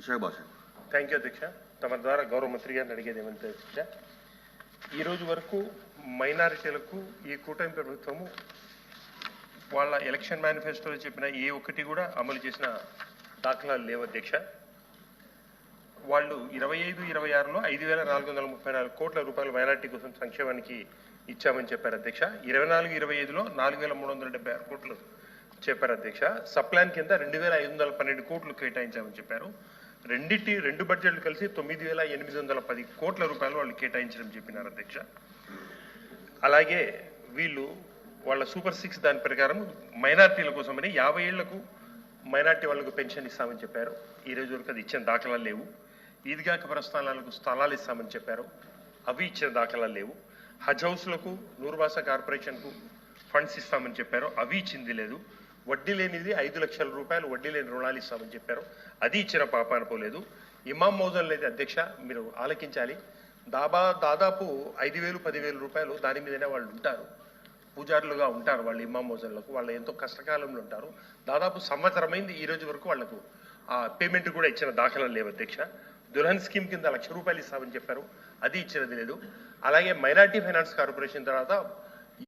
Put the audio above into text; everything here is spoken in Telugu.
విశాఖ భాష థ్యాంక్ యూ అధ్యక్ష. తమ ద్వారా గౌరవ మంత్రి గారిని అడిగేది ఏమంటే అధ్యక్ష. ఈ రోజు వరకు మైనారిటీలకు ఈ కూటమి ప్రభుత్వము వాళ్ళ ఎలక్షన్ మేనిఫెస్టోలో చెప్పిన ఏ ఒక్కటి కూడా అమలు చేసిన దాఖలాలు లేవు అధ్యక్ష. వాళ్ళు ఇరవై ఐదు ఇరవై ఆరులో ఐదు వేల నాలుగు వందల ముప్పై నాలుగు కోట్ల రూపాయలు మైనార్టీ కోసం సంక్షేమానికి ఇచ్చామని చెప్పారు అధ్యక్ష. ఇరవై నాలుగు ఇరవై ఐదులో నాలుగు వేల మూడు వందల డెబ్బై ఆరు కోట్లు చెప్పారు అధ్యక్ష. సప్లాన్ కింద రెండు వేల ఐదు వందల పన్నెండు కోట్లు కేటాయించామని చెప్పారు. రెండింటి రెండు బడ్జెట్లు కలిసి తొమ్మిది వేల ఎనిమిది వందల పది కోట్ల రూపాయలు వాళ్ళు కేటాయించడం చెప్పినారు అధ్యక్ష. అలాగే వీళ్ళు వాళ్ళ సూపర్ సిక్స్ దాని ప్రకారం మైనార్టీల కోసమని యాభై ఏళ్ళకు మైనార్టీ వాళ్ళకు పెన్షన్ ఇస్తామని చెప్పారు. ఈ రోజు వరకు అది ఇచ్చిన దాఖలాలు లేవు. ఈద్గాక ప్రస్థానాలకు స్థలాలు ఇస్తామని చెప్పారు. అవి ఇచ్చిన దాఖలాలు లేవు. హజ్ హౌస్లకు నూర్వాస కార్పొరేషన్కు ఫండ్స్ ఇస్తామని చెప్పారు. అవి ఇచ్చింది లేదు. వడ్డీ లేనిది ఐదు లక్షల రూపాయలు వడ్డీ లేని రుణాలు ఇస్తామని చెప్పారు. అది ఇచ్చిన పాప అనుకోలేదు. ఇమాం మౌజన్ లేదు అధ్యక్ష మీరు ఆలకించాలి. దాబా దాదాపు ఐదు వేలు పదివేల రూపాయలు దాని మీదనే వాళ్ళు ఉంటారు. పూజారులుగా ఉంటారు వాళ్ళు ఇమాం మోజన్లకు. వాళ్ళు ఎంతో కష్టకాలంలో ఉంటారు. దాదాపు సంవత్సరమైంది ఈ రోజు వరకు వాళ్ళకు ఆ పేమెంట్ కూడా ఇచ్చిన దాఖలాలు లేవు అధ్యక్ష. దుల్హన్ స్కీమ్ కింద లక్ష రూపాయలు ఇస్తామని చెప్పారు. అది ఇచ్చినది లేదు. అలాగే మైనార్టీ ఫైనాన్స్ కార్పొరేషన్ తర్వాత